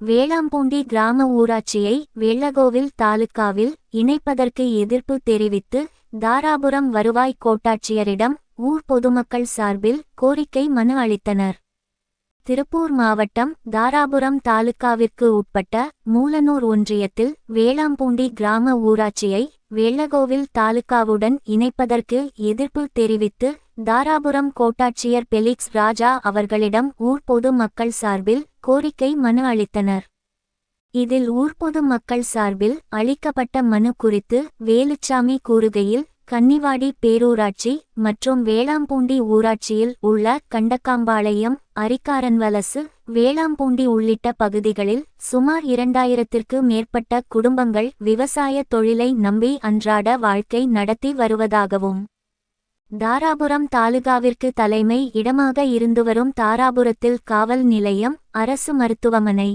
வேளாம்பூண்டி கிராம ஊராட்சியை வெள்ளகோவில் தாலுகாவில் இணைப்பதற்கு எதிர்ப்பு தெரிவித்து தாராபுரம் வருவாய் கோட்டாட்சியரிடம் ஊர் பொதுமக்கள் சார்பில் கோரிக்கை மனு அளித்தனர். திருப்பூர் மாவட்டம் தாராபுரம் தாலுகாவிற்கு உட்பட்ட மூலனூர் ஒன்றியத்தில் வேளாம்பூண்டி கிராம ஊராட்சியை வெள்ளகோவில் தாலுகாவுடன் இணைப்பதற்கு எதிர்ப்பு தெரிவித்து தாராபுரம் கோட்டாட்சியர் பெலிக்ஸ் ராஜா அவர்களிடம் ஊர் பொது மக்கள் சார்பில் கோரிக்கை மனு அளித்தனர். இதில் ஊர்பொது மக்கள் சார்பில் அளிக்கப்பட்ட மனு குறித்து வேலுச்சாமி கூறுகையில் கன்னிவாடி பேரூராட்சி மற்றும் வேளாம்பூண்டி ஊராட்சியில் உள்ள கண்டக்காம்பாளையம் அரிக்காரன்வலசு வேளாம்பூண்டி உள்ளிட்ட பகுதிகளில் சுமார் இரண்டாயிரத்திற்கு மேற்பட்ட குடும்பங்கள் விவசாய தொழிலை நம்பி அன்றாட வாழ்க்கை நடத்தி வருவதாகவும் தாராபுரம் தாலுகாவிற்கு தலைமை இடமாக இருந்துவரும் தாராபுரத்தில் காவல் நிலையம் அரசு மருத்துவமனை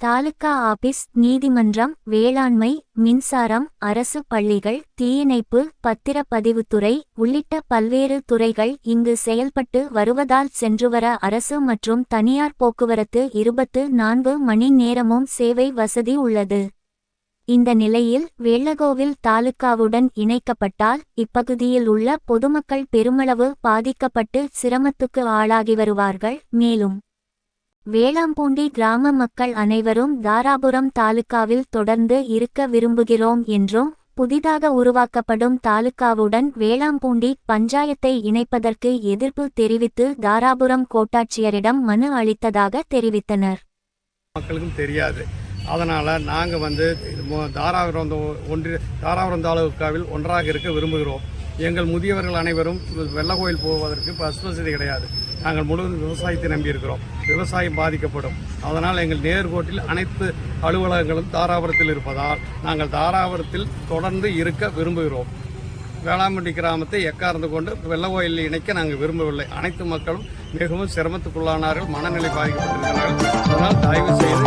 தாலுகா ஆபீஸ் நீதிமன்றம் வேளாண்மை மின்சாரம் அரசு பள்ளிகள் தீயணைப்பு பத்திரப்பதிவுத்துறை உள்ளிட்ட பல்வேறு துறைகள் இங்கு செயல்பட்டு வருவதால் சென்றுவர அரசு மற்றும் தனியார் போக்குவரத்து இருபத்து நான்கு மணி நேரமும் சேவை வசதி உள்ளது. இந்த நிலையில் வெள்ளகோவில் தாலுகாவுடன் இணைக்கப்பட்டால் இப்பகுதியில் உள்ள பொதுமக்கள் பெருமளவு பாதிக்கப்பட்டு சிரமத்துக்கு ஆளாகி வருவார்கள். மேலும் வேளாம்பூண்டி கிராம மக்கள் அனைவரும் தாராபுரம் தாலுகாவில் தொடர்ந்து இருக்க விரும்புகிறோம் என்றும் புதிதாக உருவாக்கப்படும் தாலுகாவுடன் வேளாம்பூண்டி பஞ்சாயத்தை இணைப்பதற்கு எதிர்ப்பு தெரிவித்து தாராபுரம் கோட்டாட்சியரிடம் மனு அளித்ததாக தெரிவித்தனர். மக்களுக்கும் தெரியாது. அதனால் நாங்கள் வந்து தாராபுரம் ஒன்றிய தாராபுரம் தாலுக்காவில் ஒன்றாக இருக்க விரும்புகிறோம். எங்கள் முதியவர்கள் அனைவரும் வெள்ளக்கோயில் போவதற்கு பஸ் வசதி கிடையாது. நாங்கள் முழுவதும் விவசாயத்தை நம்பியிருக்கிறோம். விவசாயம் பாதிக்கப்படும். அதனால் எங்கள் நேர்கோட்டில் அனைத்து அலுவலகங்களும் தாராபுரத்தில் இருப்பதால் நாங்கள் தாராபுரத்தில் தொடர்ந்து இருக்க விரும்புகிறோம். வேளாங்கண்ணி கிராமத்தை எக்கார்ந்து கொண்டு வெள்ளக்கோயிலில் இணைக்க நாங்கள் விரும்பவில்லை. அனைத்து மக்களும் மிகவும் சிரமத்துக்குள்ளானார்கள். மனநிலை பாதிக்கப்பட்டிருக்கிறார்கள். அதனால் தயவு செய்து